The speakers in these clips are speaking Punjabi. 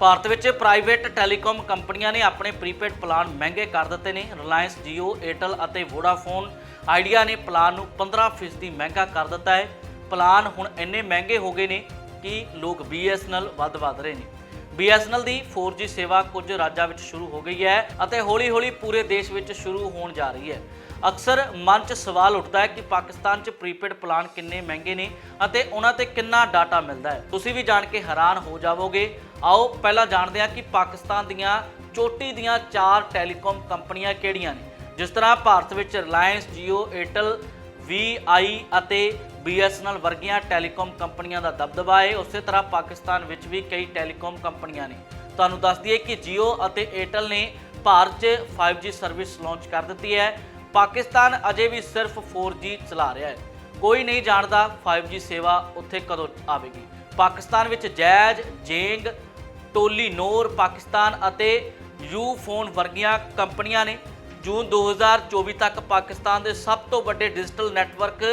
ਭਾਰਤ ਵਿੱਚ ਪ੍ਰਾਈਵੇਟ ਟੈਲੀਕਾਮ ਕੰਪਨੀਆਂ ਨੇ ਆਪਣੇ ਪ੍ਰੀਪੇਡ ਪਲਾਨ ਮਹਿੰਗੇ ਕਰ ਦਿੱਤੇ ਨੇ। ਰਿਲਾਇੰਸ Jio Airtel ਅਤੇ Vodafone ਆਈਡੀਆ ਨੇ ਪਲਾਨ ਨੂੰ 15% ਮਹਿੰਗਾ ਕਰ ਦਿੱਤਾ ਹੈ। ਪਲਾਨ ਹੁਣ ਇੰਨੇ ਮਹਿੰਗੇ ਹੋ ਗਏ ਨੇ ਕਿ ਲੋਕ BSNL ਵੱਧ ਵੱਧ ਰਹੇ ਨੇ। BSNL ਦੀ 4G ਸੇਵਾ ਕੁਝ ਰਾਜਾਂ ਵਿੱਚ ਸ਼ੁਰੂ ਹੋ ਗਈ ਹੈ ਅਤੇ ਹੌਲੀ-ਹੌਲੀ ਪੂਰੇ ਦੇਸ਼ ਵਿੱਚ ਸ਼ੁਰੂ ਹੋਣ ਜਾ ਰਹੀ ਹੈ। ਅਕਸਰ ਮਨ 'ਚ ਸਵਾਲ ਉੱਠਦਾ ਹੈ ਕਿ ਪਾਕਿਸਤਾਨ 'ਚ ਪ੍ਰੀਪੇਡ ਪਲਾਨ ਕਿੰਨੇ ਮਹਿੰਗੇ ਨੇ ਅਤੇ ਉਹਨਾਂ ਤੇ ਕਿੰਨਾ ਡਾਟਾ ਮਿਲਦਾ ਹੈ। ਤੁਸੀਂ ਵੀ ਜਾਣ ਕੇ ਹੈਰਾਨ ਹੋ ਜਾਵੋਗੇ ਆਓ ਪਹਿਲਾਂ ਜਾਣਦੇ ਹਾਂ ਕਿ ਪਾਕਿਸਤਾਨ ਦੀਆਂ ਚੋਟੀ ਦੀਆਂ ਚਾਰ ਟੈਲੀਕਾਮ ਕੰਪਨੀਆਂ ਕਿਹੜੀਆਂ ਨੇ? ਜਿਸ ਤਰ੍ਹਾਂ ਭਾਰਤ ਵਿੱਚ ਰਿਲਾਇੰਸ Jio Airtel VI ਅਤੇ BSNL ਵਰਗੀਆਂ ਟੈਲੀਕਾਮ ਕੰਪਨੀਆਂ ਦਾ ਦਬਦਬਾ ਹੈ। ਉਸੇ ਤਰ੍ਹਾਂ ਪਾਕਿਸਤਾਨ ਵਿੱਚ ਵੀ ਕਈ ਟੈਲੀਕਾਮ ਕੰਪਨੀਆਂ ਨੇ। ਤੁਹਾਨੂੰ ਦੱਸ ਦਈਏ ਕਿ Jio ਅਤੇ Airtel ਨੇ ਭਾਰਤ 'ਚ 5G ਸਰਵਿਸ ਲਾਂਚ ਕਰ ਦਿੱਤੀ ਹੈ। ਪਾਕਿਸਤਾਨ ਅਜੇ ਵੀ ਸਿਰਫ 4G ਚਲਾ ਰਿਹਾ ਹੈ। ਕੋਈ ਨਹੀਂ ਜਾਣਦਾ 5G ਸੇਵਾ ਉੱਥੇ ਕਦੋਂ ਆਵੇਗੀ। ਪਾਕਿਸਤਾਨ ਵਿੱਚ ਜੈਜ, ਜੇਂਗ ਟੋਲੀਨੋਰ ਪਾਕਿਸਤਾਨ ਅਤੇ ਯੂ ਫੋਨ ਵਰਗੀਆਂ ਕੰਪਨੀਆਂ ਨੇ ਜੂਨ 2024 ਤੱਕ ਪਾਕਿਸਤਾਨ ਦੇ ਸਭ ਤੋਂ ਵੱਡੇ ਡਿਜੀਟਲ ਨੈਟਵਰਕ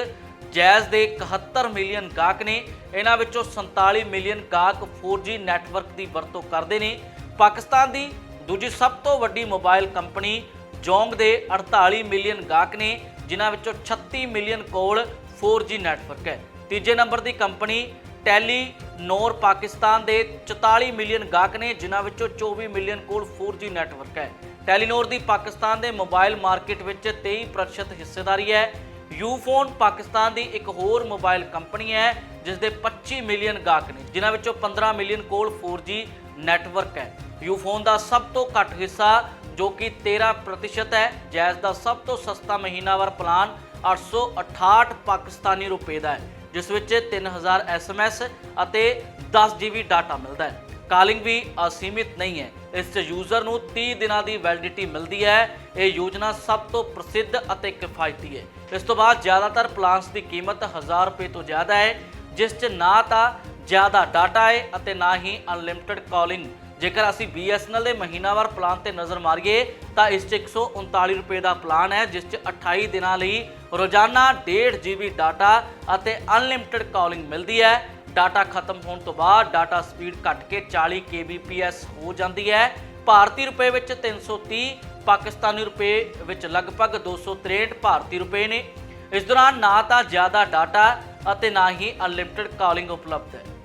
ਜੈਜ਼ ਦੇ 71 ਮਿਲੀਅਨ ਗਾਹਕ ਨੇ। ਇਹਨਾਂ ਵਿੱਚੋਂ 47 ਮਿਲੀਅਨ ਗਾਹਕ 4G ਨੈਟਵਰਕ ਦੀ ਵਰਤੋਂ ਕਰਦੇ ਨੇ। ਪਾਕਿਸਤਾਨ ਦੀ ਦੂਜੀ ਸਭ ਤੋਂ ਵੱਡੀ ਮੋਬਾਈਲ ਕੰਪਨੀ ਜੋਂਗ ਦੇ 48 ਮਿਲੀਅਨ ਗਾਹਕ ਨੇ, ਜਿਨ੍ਹਾਂ ਵਿੱਚੋਂ 36 ਮਿਲੀਅਨ ਕੋਲ 4G ਨੈਟਵਰਕ ਹੈ। ਤੀਜੇ ਨੰਬਰ ਦੀ ਕੰਪਨੀ ਟੈਲੀ ਨੋਰ ਪਾਕਿਸਤਾਨ ਦੇ 44 ਮਿਲੀਅਨ ਗਾਹਕ ਨੇ, ਜਿਨ੍ਹਾਂ ਵਿੱਚੋਂ 24 ਮਿਲੀਅਨ ਕੋਲ 4G ਨੈਟਵਰਕ ਹੈ। ਟੈਲੀਨੋਰ ਦੀ ਪਾਕਿਸਤਾਨ ਦੇ ਮੋਬਾਈਲ ਮਾਰਕੀਟ ਵਿੱਚ 23% ਹਿੱਸੇਦਾਰੀ ਹੈ। ਯੂਫੋਨ ਪਾਕਿਸਤਾਨ ਦੀ ਇੱਕ ਹੋਰ ਮੋਬਾਈਲ ਕੰਪਨੀ ਹੈ ਜਿਸ ਦੇ 25 ਮਿਲੀਅਨ ਗਾਹਕ ਨੇ, ਜਿਨ੍ਹਾਂ ਵਿੱਚੋਂ 15 ਮਿਲੀਅਨ ਕੋਲ 4G ਨੈਟਵਰਕ ਹੈ। ਯੂਫੋਨ ਦਾ ਸਭ ਤੋਂ ਘੱਟ ਹਿੱਸਾ, ਜੋ ਕਿ 13% ਹੈ, ਜੈਜ਼ ਦਾ ਸਭ ਤੋਂ ਸਸਤਾ ਮਹੀਨਾਵਾਰ ਪਲਾਨ 868 ਪਾਕਿਸਤਾਨੀ ਰੁਪਏ ਦਾ ਹੈ। ਜਿਸ ਵਿੱਚ 3000 SMS ਅਤੇ 10 GB ਡਾਟਾ ਮਿਲਦਾ ਹੈ। ਕਾਲਿੰਗ ਵੀ ਅਸੀਮਿਤ ਨਹੀਂ ਹੈ। ਇਸ 'ਚ ਯੂਜ਼ਰ ਨੂੰ 30 ਦਿਨਾਂ ਦੀ ਵੈਲਿਡਿਟੀ ਮਿਲਦੀ ਹੈ। ਇਹ ਯੋਜਨਾ ਸਭ ਤੋਂ ਪ੍ਰਸਿੱਧ ਅਤੇ ਕਿਫਾਇਤੀ ਹੈ। ਇਸ ਤੋਂ ਬਾਅਦ ਜ਼ਿਆਦਾਤਰ ਪਲਾਨਸ ਦੀ ਕੀਮਤ 1000 ਰੁਪਏ ਤੋਂ ਜ਼ਿਆਦਾ ਹੈ, ਜਿਸ 'ਚ ਨਾ ਤਾਂ ਜ਼ਿਆਦਾ ਡਾਟਾ ਹੈ ਅਤੇ ਨਾ ਹੀ ਅਨਲਿਮਿਟਿਡ ਕਾਲਿੰਗ ਜੇਕਰ ਅਸੀਂ BSNL ਦੇ ਮਹੀਨਾਵਾਰ ਪਲਾਨ ਤੇ ਨਜ਼ਰ ਮਾਰੀਏ, ਤਾਂ ਇਸ 'ਚ 139 ਰੁਪਏ ਦਾ ਪਲਾਨ ਹੈ, ਜਿਸ 'ਚ 28 ਦਿਨਾਂ ਲਈ ਰੋਜ਼ਾਨਾ 1.5 GB ਡਾਟਾ ਅਤੇ ਅਨਲਿਮਿਟਿਡ ਕਾਲਿੰਗ ਮਿਲਦੀ ਹੈ। ਡਾਟਾ ਖਤਮ ਹੋਣ ਤੋਂ ਬਾਅਦ ਡਾਟਾ ਸਪੀਡ ਘਟ ਕੇ 40 kbps ਹੋ ਜਾਂਦੀ ਹੈ। ਭਾਰਤੀ ਰੁਪਏ ਵਿੱਚ 330 ਪਾਕਿਸਤਾਨੀ ਰੁਪਏ ਵਿੱਚ ਲਗਭਗ 263 ਭਾਰਤੀ ਰੁਪਏ ਨੇ। ਇਸ ਦੌਰਾਨ ਨਾ ਤਾਂ ਜ਼ਿਆਦਾ ਡਾਟਾ ਅਤੇ ਨਾ ਹੀ ਅਨਲਿਮਿਟਿਡ ਕਾਲਿੰਗ ਉਪਲਬਧ ਹੈ।